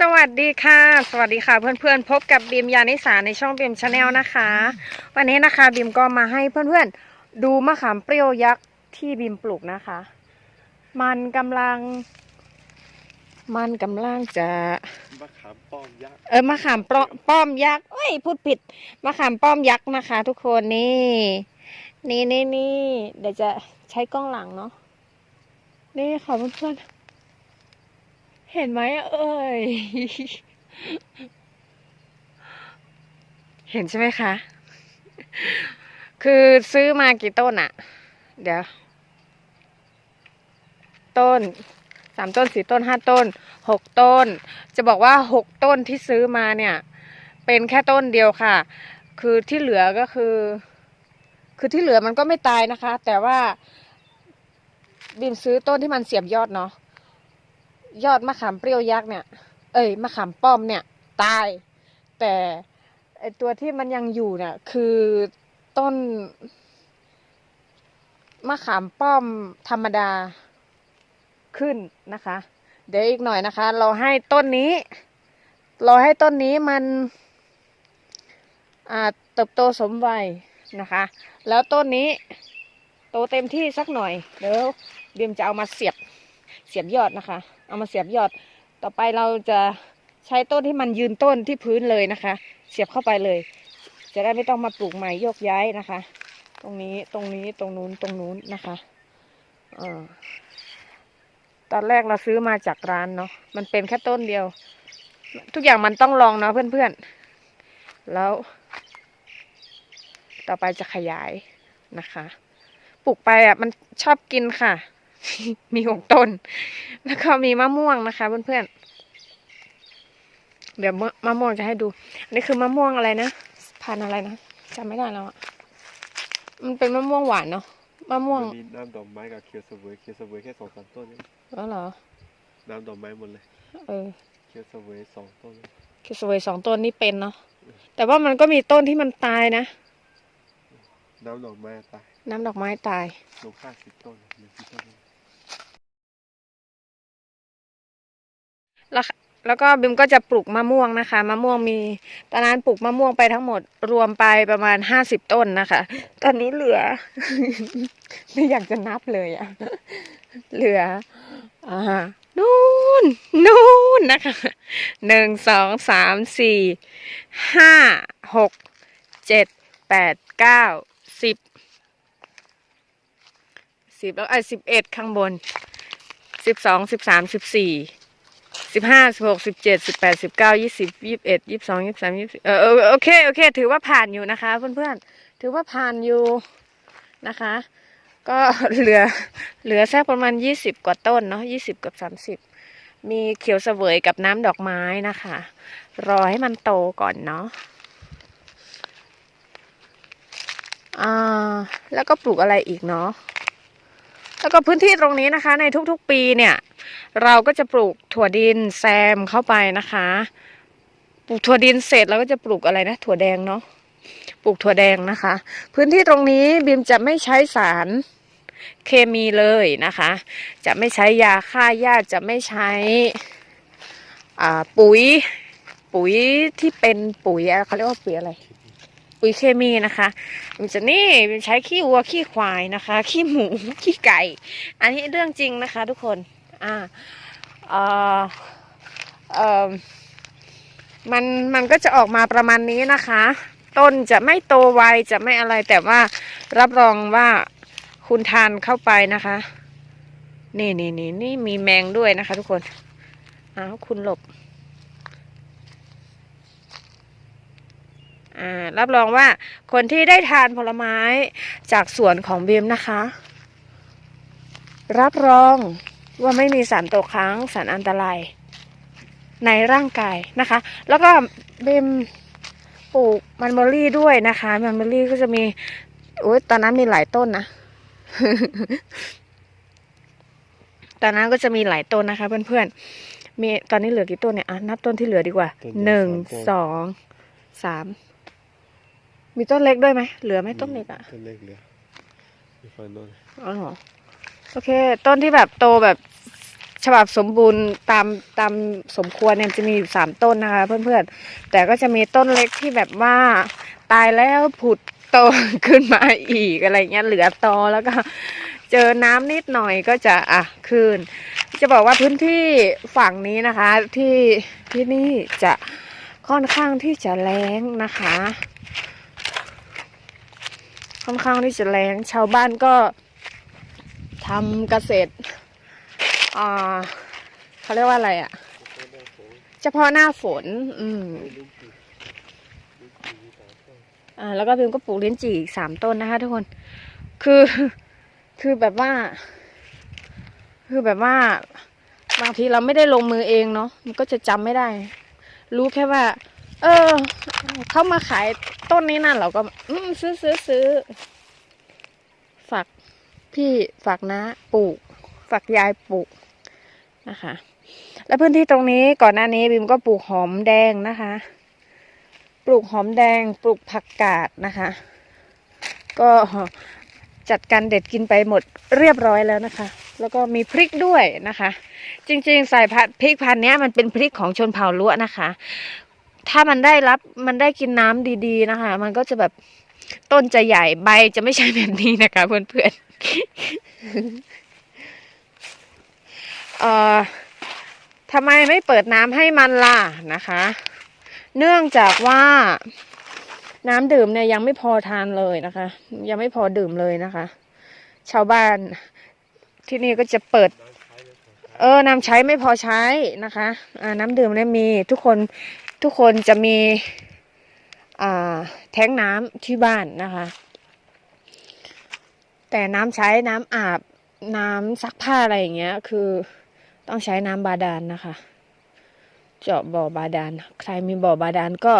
สวัสดีค่ะ สวัสดีค่ะเพื่อนๆ พบกับบีมยานิสาในช่องบีมชาแนลนะคะ วันนี้นะคะบีมก็มาให้เพื่อนๆ ดูมะขามเปรี้ยวยักษ์ที่บีมปลูกนะคะ มันกำลัง มันกำลังจะมะขามป้อมยักษ์เออมะขามปลอป้อมยักษ์เอ้ยพูดผิดมะขามป้อมยักษ์นะคะ ทุกคนนี่นี่นี่นี่เดี๋ยวจะใช้กล้องหลังเนาะนี่ค่ะเพื่อนๆ เห็นไหมเอ้ยเห็นใช่ไหมคะ คือซื้อมากี่ต้นอะเดี๋ยว ต้นสามต้นสี่ต้นห้าต้นหกต้น จะบอกว่าหกต้นที่ซื้อมาเนี่ย เป็นแค่ต้นเดียวค่ะ คือที่เหลือก็คือ คือที่เหลือมันก็ไม่ตายนะคะ แต่ว่า บิมซื้อต้นที่มันเสียบยอดเนาะ ยอดมะขามเปรี้ยวยักษ์เนี่ย เอ้ยมะขามป้อมเนี่ย ตาย แต่ไอตัวที่มันยังอยู่เนี่ย คือต้น มะขามป้อมธรรมดาขึ้นนะคะ เดี๋ยวอีกหน่อยนะคะ เราให้ต้นนี้ เราให้ต้นนี้มันเติบโตสมวัยนะคะ แล้วต้นนี้โตเต็มที่สักหน่อย เดี๋ยวเบียมจะเอามาเสียบเสียบยอดนะคะ เอามาเสียบยอด ต่อไปเราจะใช้ต้นที่มันยืนต้นที่พื้นเลยนะคะ เสียบเข้าไปเลย จะได้ไม่ต้องมาปลูกใหม่โยกย้ายนะคะ ตรงนี้ตรงนี้ตรงนู้นตรงนู้นนะคะอ่าตอนแรกเราซื้อมาจากร้านเนาะมันเป็นแค่ต้นเดียว ทุกอย่างมันต้องลองเนาะเพื่อนๆ แล้ว ต่อไปจะขยายนะคะ ปลูกไปอะมันชอบกินค่ะ มีหกต้น แล้วก็มีมะม่วงนะคะเพื่อนๆ เดี๋ยวมะมะม่วงจะให้ดู อันนี้คือมะม่วงอะไรนะ พันธุ์อะไรนะจำไม่ได้แล้วอะ มันเป็นมะม่วงหวานเนาะ มะม่วงมันมีน้ำดอกไม้กับเคียวเสวยเคียวเสวยแค่สองสามต้นเองแล้วเหรอ น้ำดอกไม้หมดเลย เออ เคียวเสวยสองต้นคือสวยสองต้นนี่เป็นเนาะ แต่ว่ามันก็มีต้นที่มันตายนะ น้ำดอกไม้ตาย น้ำดอกไม้ตายลงห้าสิบต้นเหลือกี่ต้น แล้วแล้วก็บิมก็จะปลูกมะม่วงนะคะมะม่วงมีตอนนั้นปลูกมะม่วงไปทั้งหมดรวมไปประมาณห้าสิบต้นนะคะ ตอนนี้เหลือ ไม่อยากจะนับเลยอะเหลืออ่านู่นนู่นนะคะหนึ่งสองสามสี่ห้าหกเจ็ดแปดเก้าสิบสิบแล้วไอ้สิบเอ็ดข้างบนสิบสองสิบสามสิบสี่ สิบห้าสิบหกสิบเจ็ดสิบแปดสิบเก้ายี่สิบยี่สิบเอ็ดยี่สิบสองยี่สิบสามยี่สิบเออโอเคโอเค ถือว่าผ่านอยู่นะคะ เพื่อนๆ ถือว่าผ่านอยู่นะคะ ก็เหลือเหลือแค่ประมาณยี่สิบกว่าต้นเนาะยี่สิบกับสามสิบมีเขียวเสวยกับน้ำดอกไม้นะคะ รอให้มันโตก่อนเนาะอ่าแล้วก็ปลูกอะไรอีกเนาะ แล้วก็พื้นที่ตรงนี้นะคะ ในทุกๆปีเนี่ย เราก็จะปลูกถั่วดินแซมเข้าไปนะคะ ปลูกถั่วดินเสร็จเราก็จะปลูกอะไรนะ ถั่วแดงเนาะปลูกถั่วแดงนะคะ พื้นที่ตรงนี้บิมจะไม่ใช้สารเคมีเลยนะคะ จะไม่ใช้ยาฆ่าหญ้าจะไม่ใช้อ่าปุ๋ย ปุ๋ยที่เป็นปุ๋ยเขาเรียกว่าปุ๋ยอะไร ปุ๋ยเคมีนะคะมันจะนี่มันใช้ขี้วัวขี้ควายนะคะ ขี้หมูขี้ไก่ อันนี้เรื่องจริงนะคะ ทุกคนอ่าเออเออมันมันก็จะออกมาประมาณนี้นะคะ ต้นจะไม่โตไวจะไม่อะไรแต่ว่ารับรองว่าคุณทานเข้าไปนะคะ นี่นี่นี่นี่มีแมงด้วยนะคะ ทุกคนอ้าวคุณหลบ อ่า รับรองว่าคนที่ได้ทานผลไม้จากสวนของบีมนะคะ รับรองว่าไม่มีสารตกค้างสารอันตรายในร่างกายนะคะ แล้วก็บีมปลูกมันเบอรี่ด้วยนะคะมันเบอรี่ก็จะมีโอ้ยตอนนั้นมีหลายต้นนะตอนนั้นก็จะมีหลายต้นนะคะ เพื่อนๆมีตอนนี้เหลือกี่ต้นเนี่ยอะนับต้นที่เหลือดีกว่าหนึ่งสองสาม มีต้นเล็กด้วยไหมเหลือไหมต้นเล็กอะต้นเล็กเหลือมีฝั่งโน้นอ๋อเหรอโอเค ต้นที่แบบโตแบบฉบับสมบูรณ์ตามตามสมควรเนี่ยจะมีอยู่สามต้นนะคะ เพื่อนๆ แต่ก็จะมีต้นเล็กที่แบบว่าตายแล้วผุดโตขึ้นมาอีกอะไรเงี้ยเหลือตอแล้วก็เจอน้ำนิดหน่อยก็จะอะคืนจะบอกว่าพื้นที่ฝั่งนี้นะคะที่ที่นี่จะค่อนข้างที่จะแรงนะคะ ค่อนข้างที่จะแรงชาวบ้านก็ทำเกษตรอ่าเขาเรียกว่าอะไรอะ่ะ เฉพาะหน้าฝน อืมอ่าแล้วก็พิมก็ปลูกลิ้นจี่อีกสามต้นนะคะทุกคน คือ คือแบบว่า คือแบบว่าบางทีเราไม่ได้ลงมือเองเนาะมันก็จะจำไม่ได้ รู้แค่ว่า เออ เขามาขายต้นนี้นั่นเราก็ อืมซื้อซื้อซื้อฝากพี่ฝากน้าปลูกฝากยายปลูกนะคะ และพื้นที่ตรงนี้ก่อนหน้านี้บิมก็ปลูกหอมแดงนะคะ ปลูกหอมแดง ปลูกผักกาดนะคะ ก็จัดการเด็ดกินไปหมดเรียบร้อยแล้วนะคะ แล้วก็มีพริกด้วยนะคะ จริงๆใส่พริกพันเนี้ยมันเป็นพริกของชนเผ่าล้วนะคะ ถ้ามันได้รับมันได้กินน้ำดีๆนะคะ มันก็จะแบบต้นจะใหญ่ใบจะไม่ใช่แบบนี้นะคะ เพื่อนๆเอ่อทำไมไม่เปิดน้ำให้มันล่ะนะคะ เนื่องจากว่าน้ำดื่มเนี่ยยังไม่พอทานเลยนะคะ ยังไม่พอดื่มเลยนะคะ ชาวบ้านที่นี่ก็จะเปิด เออน้ำใช้ไม่พอใช้นะคะอ่าน้ำดื่มเนี่ยมีทุกคน ทุกคนจะมีแท้งน้ำที่บ้านนะคะ แต่น้ำใช้น้ำอาบน้ำซักผ้าอะไรอย่างเงี้ย คือต้องใช้น้ำบาดาลนนะคะ เจาะบ่อบาดาลใครมีบ่อบาดาลก็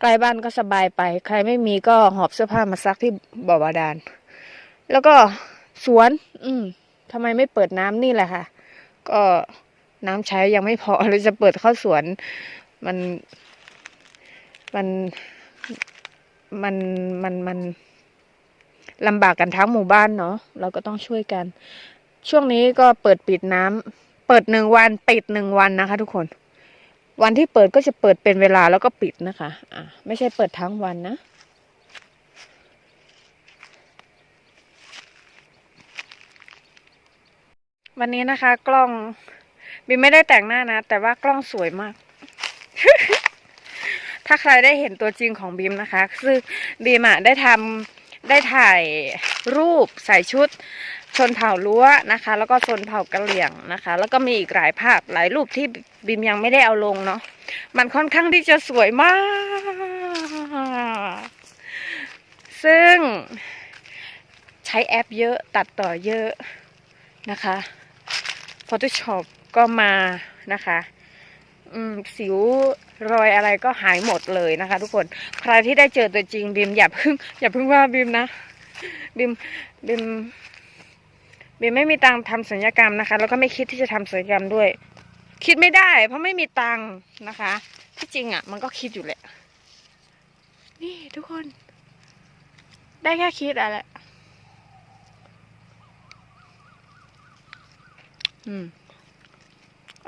ใกล้บ้านก็สบายไป ใครไม่มีก็หอบเสื้อผ้ามาซักที่บ่อบาดาลแล้วก็สวน อืมทำไมไม่เปิดน้ำนี่แหละค่ะ ก็น้ำใช้ยังไม่พอเลยจะเปิดเข้าสวน มัน มันมันมันมันลำบากกันทั้งหมู่บ้านเนาะเราก็ต้องช่วยกัน ช่วงนี้ก็เปิดปิดน้ำเปิดหนึ่งวันปิดหนึ่งวันนะคะ ทุกคน วันที่เปิดก็จะเปิดเป็นเวลาแล้วก็ปิดนะคะ อะไม่ใช่เปิดทั้งวันนะวันนี้นะคะ กล้องบิไม่ได้แต่งหน้านะ แต่ว่ากล้องสวยมาก ถ้าใครได้เห็นตัวจริงของบีมนะคะคือบีมอะได้ทำได้ถ่ายรูปใส่ชุดชนเผ่ารั้วนะคะ แล้วก็ชนเผ่ากะเหลี่ยงนะคะ แล้วก็มีอีกหลายภาพหลายรูปที่บีมยังไม่ได้เอาลงเนาะมันค่อนข้างที่จะสวยมาก ซึ่งใช้แอปเยอะตัดต่อเยอะนะคะ Photoshop ก็มานะคะ สิวรอยอะไรก็หายหมดเลยนะคะ ทุกคนใครที่ได้เจอตัวจริงบิมอย่าเพิ่งอย่าเพิ่งว่าบิมนะบิมบิมบิมไม่มีตังทำศัลยกรรมนะคะ แล้วก็ไม่คิดที่จะทำศัลยกรรมด้วย คิดไม่ได้ เพราะไม่มีตังนะคะ ที่จริงอะ มันก็คิดอยู่แหละ นี่ทุกคน ได้แค่คิดอะไรอืม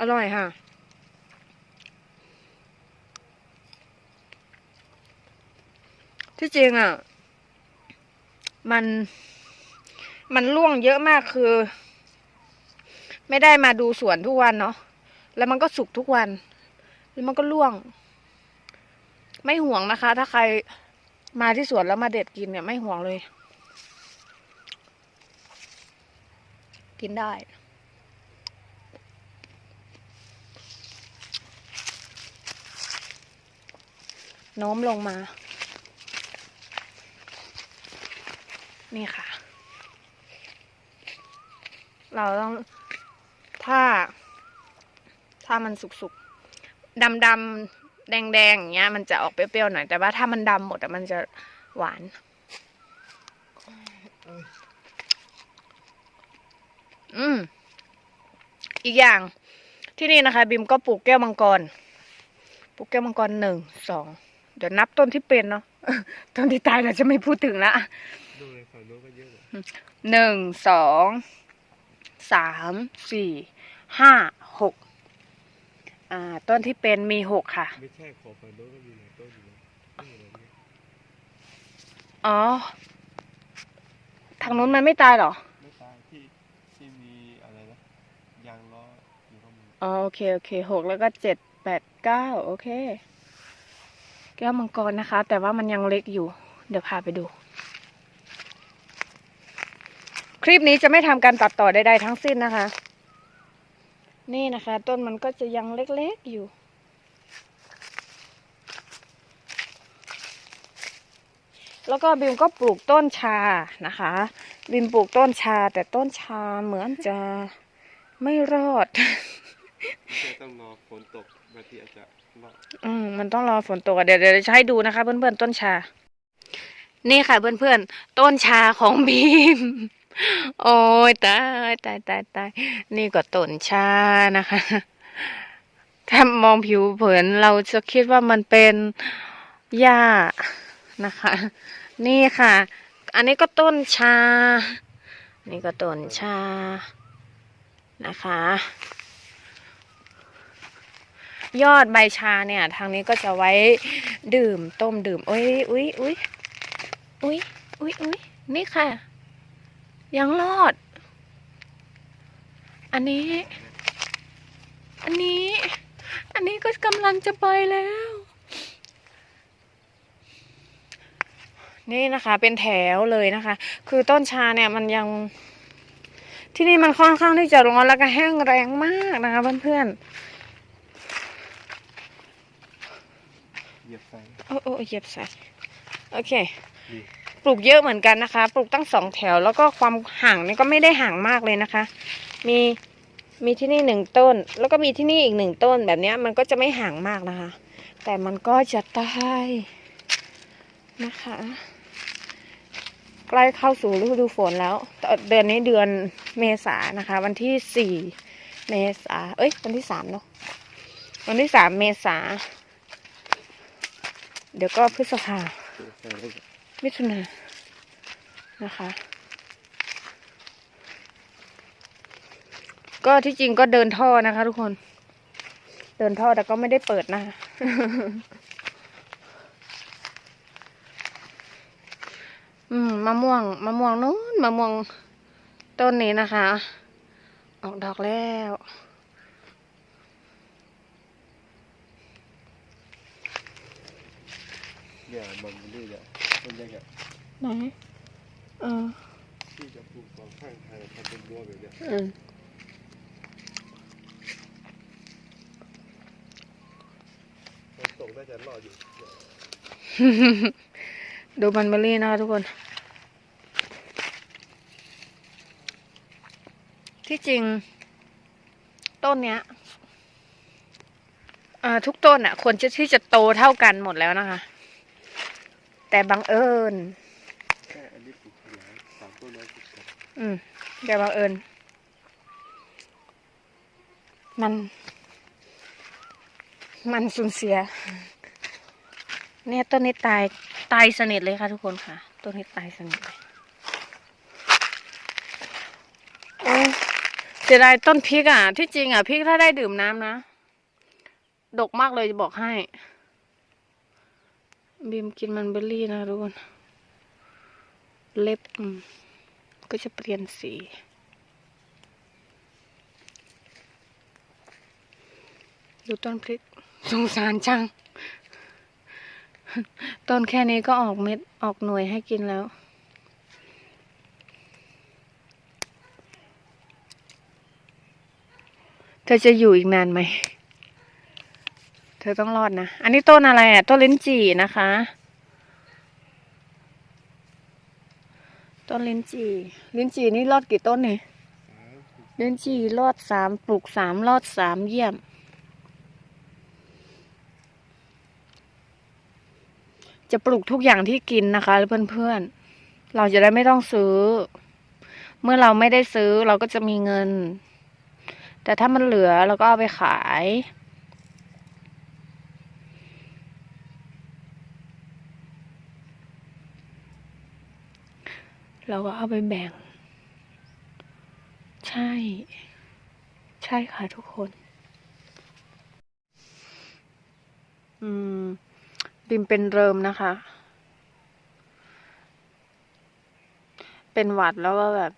อร่อยค่ะ ที่จริงอะ มัน มันล่วงเยอะมากคือ ไม่ได้มาดูสวนทุกวันเนาะแล้วมันก็สุกทุกวัน แล้วมันก็ล่วง ไม่ห่วงนะคะ ถ้าใครมาที่สวนแล้วมาเด็ดกินเนี่ยไม่ห่วงเลย กินได้ โน้มลงมา นี่ค่ะ เราต้อง ถ้า ถ้ามันสุกๆดำๆแดงๆอย่างเงี้ย มันจะออกเปรี้ยวๆหน่อย แต่ว่าถ้ามันดำหมดอะมันจะหวาน อืม อีกอย่างที่นี่นะคะ บิมก็ปลูกแก้วมังกร ปลูกแก้วมังกรหนึ่ง สอง เดี๋ยวนับต้นที่เป็นเนาะ ต้นที่ตายเราจะไม่พูดถึงละ ดูเลยฝั่งโน้นก็เยอะเลยหนึ่งสองสามสี่ห้าหกอ่า ต้นที่เป็นมีหกค่ะ ไม่ใช่ขอฝั่งโน้นก็มีหลายต้นอยู่นะนี่อะไรเนี่ยอ๋อ ทางนู้นมันไม่ตายเหรอ ไม่ตายที่ที่มีอะไรนะยางล้ออยู่ข้างบนอ๋อโอเคโอเคหกแล้วก็เจ็ดแปดเก้าโอเค แก้วมังกรนะคะ แต่ว่ามันยังเล็กอยู่ เดี๋ยวพาไปดู คลิปนี้จะไม่ทำการตัดต่อใดๆทั้งสิ้นนะคะ นี่นะคะ ต้นมันก็จะยังเล็กๆอยู่ แล้วก็บิมก็ปลูกต้นชานะคะ บิมปลูกต้นชา แต่ต้นชาเหมือนจะไม่รอดไม่ใช่ต้องรอฝนตกบางทีอาจจะรอดอืมมันต้องรอฝนตกอะเดี๋ยวเดี๋ยวจะให้ดูนะคะ เพื่อนๆต้นชา นี่ค่ะเพื่อนๆต้นชาของบีม โอ้ยตายตายตายตายนี่ก็ต้นชานะคะ ถ้ามองผิวเผินเราจะคิดว่ามันเป็นหญ้านะคะ นี่ค่ะ อันนี้ก็ต้นชา นี่ก็ต้นชานะคะ ยอดใบชาเนี่ย ทางนี้ก็จะไว้ดื่มต้มดื่มอุ้ยอุ้ยอุ้ยอุ้ยอุ้ยอุ้ยนี่ค่ะ ยังรอด อันนี้ อันนี้ อันนี้ก็กำลังจะไปแล้ว นี่นะคะเป็นแถวเลยนะคะ คือต้นชาเนี่ยมันยัง ที่นี่มันค่อนข้างที่จะร้อนแล้วก็แห้งแรงมากนะคะเพื่อนๆเหยียบไฟโอ้โอ้เหยียบใส่โอเคนี่ ปลูกเยอะเหมือนกันนะคะ ปลูกตั้งสองแถว แล้วก็ความห่างนี่ก็ไม่ได้ห่างมากเลยนะคะ มีมีที่นี่หนึ่งต้น แล้วก็มีที่นี่อีกหนึ่งต้นแบบนี้มันก็จะไม่ห่างมากนะคะ แต่มันก็จะตายนะคะ ใกล้เข้าสู่ฤดูฝนแล้ว เดือนนี้เดือนเมษานะคะ วันที่สี่เมษาเอ้ย วันที่สามเนาะวันที่สามเมษาเดี๋ยวก็พฤษภา มิถุนานะคะ ก็ที่จริงก็เดินท่อนะคะทุกคน เดินท่อแต่ก็ไม่ได้เปิดนะคะอืมมะม่วงมะม่วงนู้นมะม่วงต้นนี้นะคะ ออกดอกแล้วเนี่ยมันนี่เนี่ ยต้นใหญ่อะไหน เออ ที่จะปลูกสองข้างทางทำเป็นรั้วแบบเนี้ยอืมฝนตกน่าจะรอดอยู่ดูมันเบอรี่นะคะทุกคน ที่จริง ต้นเนี้ยอ่าทุกต้นอะควรจะที่จะโตเท่ากันหมดแล้วนะคะ แต่บังเอิญแค่อันนี้ปลูกขยายสามต้นแล้วปลูกสองอืมแต่บังเอิญ มัน มันสูญเสีย เนี่ยต้นนี้ตายตายสนิทเลยค่ะทุกคนค่ะ ต้นนี้ตายสนิทเลยโอ้ยเสียดายต้นพริกอะ ที่จริงอะพริกถ้าได้ดื่มน้ำนะ ดกมากเลยจะบอกให้ บีมกินมันเบอร์รี่นะทุกคนเล็บก็จะเปลี่ยนสีดูต้นพริกสงสารจัง ต้นแค่นี้ก็ออกเม็ดออกหน่วยให้กินแล้ว เธอจะอยู่อีกนานไหม เธอต้องรอดนะ อันนี้ต้นอะไรอะ ต้นลิ้นจี่นะคะ ต้นลิ้นจี่ ลิ้นจี่นี่รอดกี่ต้นนี่ลิ้นจี่รอดสามปลูกสามรอดสามเยี่ยม จะปลูกทุกอย่างที่กินนะคะเพื่อนๆ เราจะได้ไม่ต้องซื้อ เมื่อเราไม่ได้ซื้อเราก็จะมีเงิน แต่ถ้ามันเหลือเราก็เอาไปขาย เราก็เอาไปแบ่ง ใช่ ใช่ค่ะทุกคน อืมบิมเป็นเริมนะคะ เป็นหวัดแล้วก็แบบ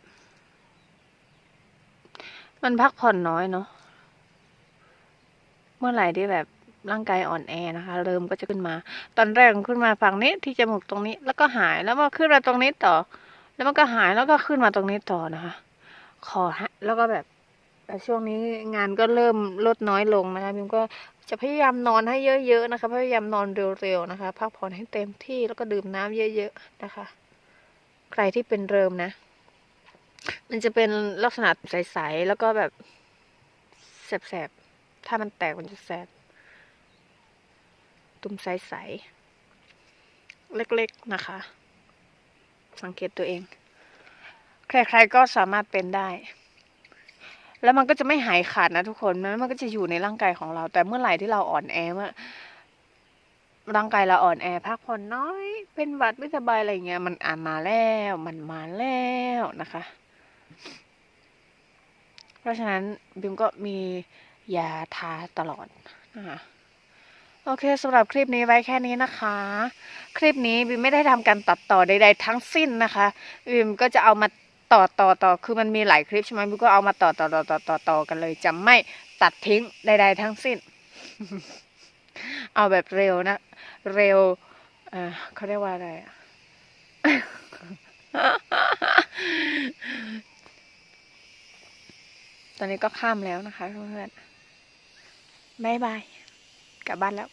มันพักผ่อนน้อยเนาะเมื่อไหร่ที่แบบร่างกายอ่อนแอนะคะ เริ่มก็จะขึ้นมา ตอนแรกขึ้นมาฝั่งนี้ที่จมูกตรงนี้ แล้วก็หายแล้วก็ขึ้นมาตรงนี้ต่อ แล้วมันก็หายแล้วก็ขึ้นมาตรงนี้ต่อนะคะ ขอฮะ แล้วก็แบบแต่ช่วงนี้งานก็เริ่มลดน้อยลงนะคะบิมก็จะพยายามนอนให้เยอะๆนะคะ พยายามนอนเร็วๆนะคะ พักผ่อนให้เต็มที่แล้วก็ดื่มน้ำเยอะๆนะคะ ใครที่เป็นเริมนะ มันจะเป็นลักษณะใสๆแล้วก็แบบแสบๆ ถ้ามันแตกมันจะแสบ ตุ่มใสๆ เล็กๆนะคะ สังเกตตัวเอง ใครๆก็สามารถเป็นได้ แล้วมันก็จะไม่หายขาดนะทุกคนมันมันก็จะอยู่ในร่างกายของเรา แต่เมื่อไหร่ที่เราอ่อนแอเมื่อร่างกายเราอ่อนแอพักผ่อนน้อย เป็นหวัดไม่สบายอะไรเงี้ย มันอ่านมาแล้ว มันมาแล้วนะคะ เพราะฉะนั้นบิมก็มียาทาตลอดนะคะ โอเคสำหรับคลิปนี้ไว้แค่นี้นะคะ คลิปนี้บิมไม่ได้ทำการตัดต่อใด ๆ ทั้งสิ้นนะคะบิมก็จะเอามาต่อต่อต่อคือมันมีหลายคลิปใช่ไหมบิมก็เอามาต่อต่อต่อต่อต่อต่อกันเลยจะไม่ตัดทิ้งใด ๆ ทั้งสิ้น เอาแบบเร็วนะ เร็วเอ่อเขาเรียกว่าอะไรอะตอนนี้ก็ข้ามแล้วนะคะเพื่อนๆบายบาย กลับบ้านแล้ว